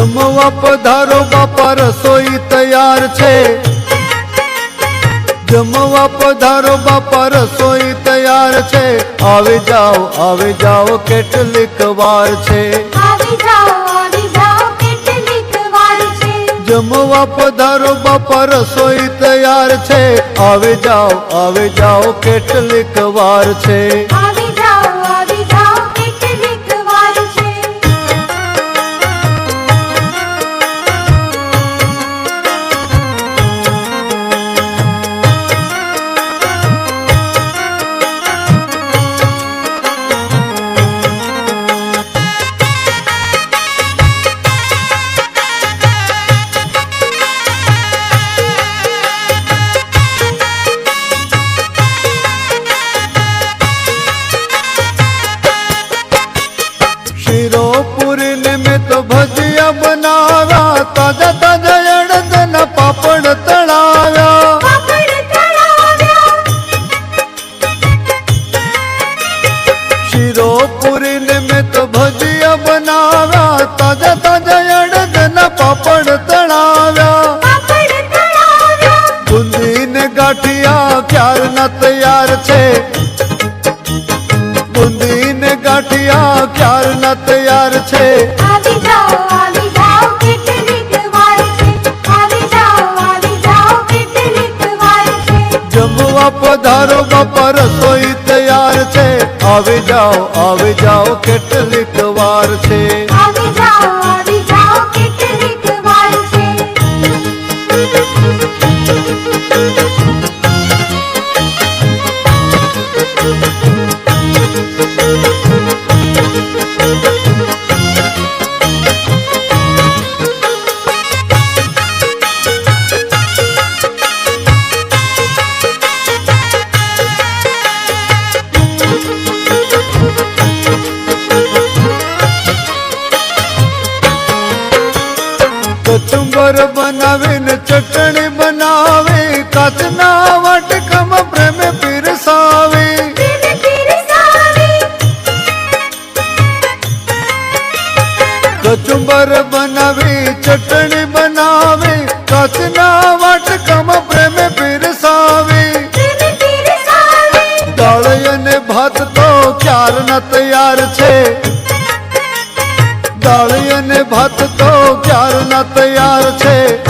જમવા પધારો બાપા રસોઈ તૈયાર છે. જમવા પધારો બાપા રસોઈ તૈયાર છે. આવી જાઓ આવી જાઓ કેટલીક વાર છે. જમવા પધારો બાપા રસોઈ તૈયાર છે. આવી જાઓ આવી જાઓ કેટલીક વાર છે. ગાંઠિયા ના તૈયાર છે? બુંદી ને ગાંઠિયા ક્યારના તૈયાર છે? જમવા પધારો બાપા રસોઈ તૈયાર છે. આવી જાઓ આવી જાઓ કેટલીક કચુંબર બનાવીને ચટણી બનાવી કાચના વાટકામાં પ્રેમે પીરસાવી. કચુંબર બનાવી ચટણી બનાવી કાચના વાટકામાં પ્રેમે પીરસાવી. દાળ અને ભાત તો ક્યારના તૈયાર છે? દાળ અને ભાત તો તૈયાર છે.